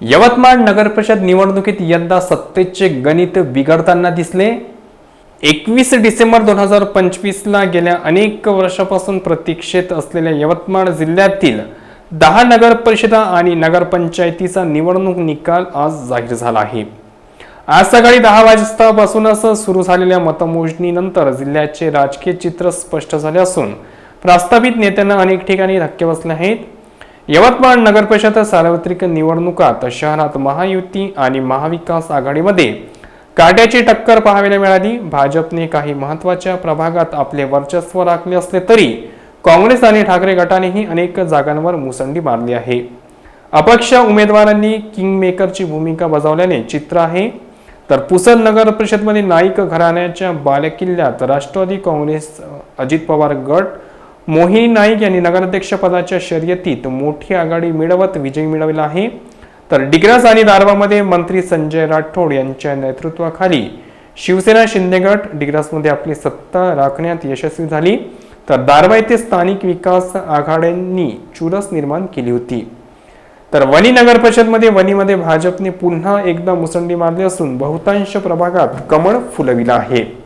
यवतमाळ नगरपरिषद निवडणुकीत यंदा सत्तेचे गणित बिघडताना दिसले. एकवीस डिसेंबर दोन हजार पंचवीसला गेल्या अनेक वर्षापासून प्रतीक्षेत असलेल्या यवतमाळ जिल्ह्यातील दहा नगर परिषदा आणि नगरपंचायतीचा निवडणूक निकाल आज जाहीर झाला आहे. आज सकाळी दहा वाजतापासूनच सुरू झालेल्या मतमोजणीनंतर जिल्ह्याचे राजकीय चित्र स्पष्ट झाले असून प्रस्तावित नेत्यांना अनेक ठिकाणी धक्के बसले आहेत. यवतमाळ नगरपरिषद सार्वत्रिक निवडणुकात शहरात महायुती आणि महाविकास आघाडीमध्ये काट्याची टक्कर पाहायला मिळाली. भाजपने काही महत्त्वाच्या प्रभागात आपले वर्चस्व राखले असले तरी काँग्रेस आणि ठाकरे गटानेही अनेक जागांवर मुसंडी मारली आहे. अपक्ष उमेदवारांनी किंगमेकरची भूमिका बजावल्याने चित्र आहे. तर पुसद नगर परिषदमध्ये नाईक घराण्याच्या बालेकिल्ल्यात राष्ट्रवादी काँग्रेस अजित पवार गट मोहिनी नाईक यांनी नगराध्यक्षपदाच्या शर्यतीत मोठी आघाडी मिळवत विजय मिळवला आहे. तर डिग्रस आणि दारवामध्ये मंत्री संजय राठोड यांच्या नेतृत्वाखाली शिवसेना शिंदेगट डिग्रसमध्ये आपली सत्ता राखण्यात यशस्वी झाली. तर दारवा येथे स्थानिक विकास आघाड्यांनी चुरस निर्माण केली होती. तर वणी नगर परिषदमध्ये वणीमध्ये भाजपने पुन्हा एकदा मुसंडी मारली असून बहुतांश प्रभागात कमळ फुलविला आहे.